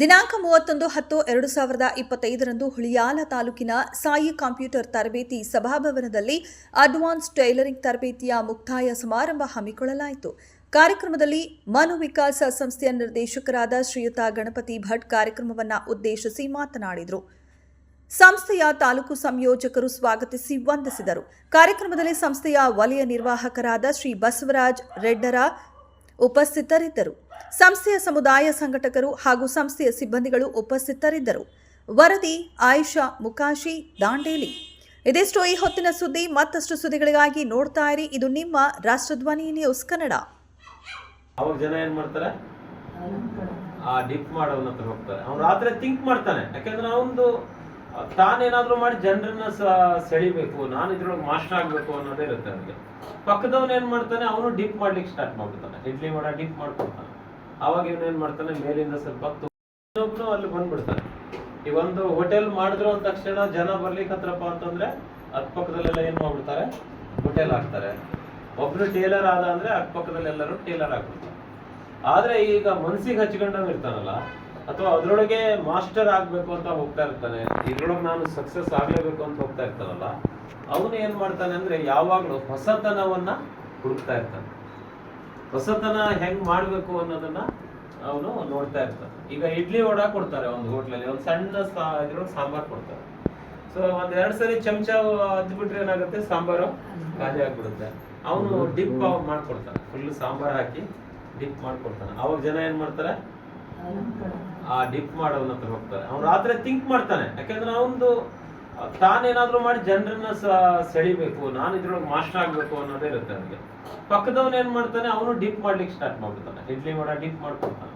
ದಿನಾಂಕ ಮೂವತ್ತೊಂದು ಹತ್ತು ಎರಡು ಸಾವಿರದ ಇಪ್ಪತ್ತೈದರಂದು ಹುಳಿಯಾಲ ತಾಲೂಕಿನ ಸಾಯಿ ಕಂಪ್ಯೂಟರ್ ತರಬೇತಿ ಸಭಾಭವನದಲ್ಲಿ ಅಡ್ವಾನ್ಸ್ ಟೈಲರಿಂಗ್ ತರಬೇತಿಯ ಮುಕ್ತಾಯ ಸಮಾರಂಭ ಹಮ್ಮಿಕೊಳ್ಳಲಾಯಿತು. ಕಾರ್ಯಕ್ರಮದಲ್ಲಿ ಮನು ವಿಕಾಸ ಸಂಸ್ಥೆಯ ನಿರ್ದೇಶಕರಾದ ಶ್ರೀಯುತ ಗಣಪತಿ ಭಟ್ ಕಾರ್ಯಕ್ರಮವನ್ನು ಉದ್ದೇಶಿಸಿ ಮಾತನಾಡಿದರು. ಸಂಸ್ಥೆಯ ತಾಲೂಕು ಸಂಯೋಜಕರು ಸ್ವಾಗತಿಸಿ ವಂದಿಸಿದರು. ಕಾರ್ಯಕ್ರಮದಲ್ಲಿ ಸಂಸ್ಥೆಯ ವಲಯ ನಿರ್ವಾಹಕರಾದ ಶ್ರೀ ಬಸವರಾಜ್ ರೆಡ್ಡರ ಉಪಸ್ಥಿತರಿದ್ದರು. ಸಂಸ್ಥೆಯ ಸಮುದಾಯ ಸಂಘಟಕರು ಹಾಗೂ ಸಂಸ್ಥೆಯ ಸಿಬ್ಬಂದಿಗಳು ಉಪಸ್ಥಿತರಿದ್ದರು. ವರದಿ, ಆಯುಷಾ, ಮುಕಾಶಿ, ದಾಂಡೇಲಿ. ಇದಿಷ್ಟು ಈ ಹೊತ್ತಿನ ಸುದ್ದಿ. ಮತ್ತಷ್ಟು ಸುದ್ದಿಗಳಿಗಾಗಿ ನೋಡ್ತಾ ಇರಿ. ಇದು ನಿಮ್ಮ ರಾಷ್ಟ್ರಧ್ವನಿ ನ್ಯೂಸ್ ಕನ್ನಡ. ಅವಾಗ ಜನ ಏನ್ ಮಾಡ್ತಾರೆ? ಆ ಡಿಪ್ ಮಾಡೋನ ಹತ್ರ ಹೋಗ್ತಾರೆ. ಅವ್ನು ರಾತ್ರಿ ಥಿಂಕ್ ಮಾಡ್ತಾನೆ. ಯಾಕಂದ್ರೆ ಅವನು ತಾನೇನಾದ್ರೂ ಮಾಡಿ ಜನರನ್ನ ಸೆಳಿಬೇಕು, ನಾನು ಇದ್ರೊಳಗೆ ಮಾಸ್ಟರ್ ಆಗ್ಬೇಕು ಅನ್ನೋದೇ ಇರುತ್ತೆ ಅವನಿಗೆ ಪಕ್ಕದವನ್ ಏನ್ ಮಾಡ್ತಾನೆ, ಅವನು ಡಿಪ್ ಮಾಡ್ಲಿಕ್ಕೆ ಸ್ಟಾರ್ಟ್ ಮಾಡ್ಬಿಡ್ತಾನೆ. ಇಡ್ಲಿ ವಡ ಡಿಪ್ ಮಾಡ್ಕೊಡ್ತಾನೆ. ಅವಾಗ ಇವನೇನ್ ಏನ್ ಮಾಡ್ತಾನೆ, ಮೇಲಿಂದ ಸ್ವಲ್ಪ ಇನ್ನೊಬ್ನು ಅಲ್ಲಿ ಬಂದ್ಬಿಡ್ತಾನೆ. ಈ ಒಂದು ಹೋಟೆಲ್ ಮಾಡಿದ್ರು ಅಂದ ತಕ್ಷಣ ಜನ ಬರ್ಲಿಕ್ಕೆ ಹತ್ರಪ್ಪ ಅಂತಂದ್ರೆ ಅದ್ ಪಕ್ಕದಲ್ಲೆಲ್ಲ ಏನ್ ಮಾಡ್ಬಿಡ್ತಾರೆ, ಹೋಟೆಲ್ ಹಾಕ್ತಾರೆ. ಒಬ್ರು ಟೇಲರ್ ಆದ ಅಂದ್ರೆ ಅಕ್ಕಪಕ್ಕದಲ್ಲೆಲ್ಲರೂ ಟೇಲರ್ ಆಗ್ಬಿಡ್ತಾರೆ ಆದ್ರೆ ಈಗ ಮನ್ಸಿಗೆ ಹಚ್ಕೊಂಡವ್ ಇರ್ತಾನಲ್ಲ ಅಥವಾ ಅದರೊಳಗೆ ಮಾಸ್ಟರ್ ಆಗ್ಬೇಕು ಅಂತ ಹೋಗ್ತಾ ಇರ್ತಾನೆ. ಇದ್ರೊಳಗೆ ನಾನು ಸಕ್ಸಸ್ ಆಗ್ಲೇಬೇಕು ಅಂತ ಹೋಗ್ತಾ ಇರ್ತಾನಲ್ಲ, ಅವನು ಏನ್ ಮಾಡ್ತಾನೆ ಅಂದ್ರೆ ಯಾವಾಗಲೂ ಹೊಸತನವನ್ನ ಹುಡುಕ್ತಾ ಇರ್ತಾನೆ. ಹೊಸತನ ಹೆಂಗ್ ಮಾಡ್ಬೇಕು ಅನ್ನೋದನ್ನ ಅವನು ನೋಡ್ತಾ ಇರ್ತಾನೆ. ಈಗ ಇಡ್ಲಿ ವಡ ಕೊಡ್ತಾರೆ ಒಂದು ಹೋಟ್ಲಲ್ಲಿ, ಒಂದು ಸಣ್ಣ ಸಾ, ಇದ್ರೊಳಗೆ ಸಾಂಬಾರ್ ಕೊಡ್ತಾರೆ. ಸೊ ಒಂದ್ ಎರಡ್ ಸರಿ ಚಮಚ ಅದ್ಬಿಟ್ರೆ ಏನಾಗುತ್ತೆ? ಸಾಂಬಾರು ಖಾಲಿ ಆಗ್ಬಿಡುತ್ತೆ. ಅವನು ಡಿಪ್ ಮಾಡ್ಕೊಡ್ತಾನೆ. ಫುಲ್ ಸಾಂಬಾರ್ ಹಾಕಿ ಡಿಪ್ ಮಾಡ್ಕೊಡ್ತಾನೆ. ಅವಾಗ ಜನ ಏನ್ ಮಾಡ್ತಾರೆ? ಆ ಡಿಪ್ ಮಾಡೋನ್ ಹತ್ರ ಹೋಗ್ತಾರೆ. ಅವ್ನು ರಾತ್ರಿ ಥಿಂಕ್ ಮಾಡ್ತಾನೆ. ಯಾಕಂದ್ರೆ ಅವನು ತಾನೇನಾದ್ರೂ ಮಾಡಿ ಜನರನ್ನ ಸೆಳಿಬೇಕು, ನಾನು ಇದ್ರೊಳಗೆ ಮಾಸ್ಟರ್ ಆಗ್ಬೇಕು ಅನ್ನೋದೇ ಇರುತ್ತೆ ಅವನಿಗೆ. ಪಕ್ಕದವನ್ ಏನ್ ಮಾಡ್ತಾನೆ, ಅವನು ಡಿಪ್ ಮಾಡ್ಲಿಕ್ಕೆ ಸ್ಟಾರ್ಟ್ ಮಾಡ್ಬಿಡ್ತಾನೆ. ಇಡ್ಲಿ ವಡ ಡಿಪ್ ಮಾಡ್ಕೊಡ್ತಾನೆ.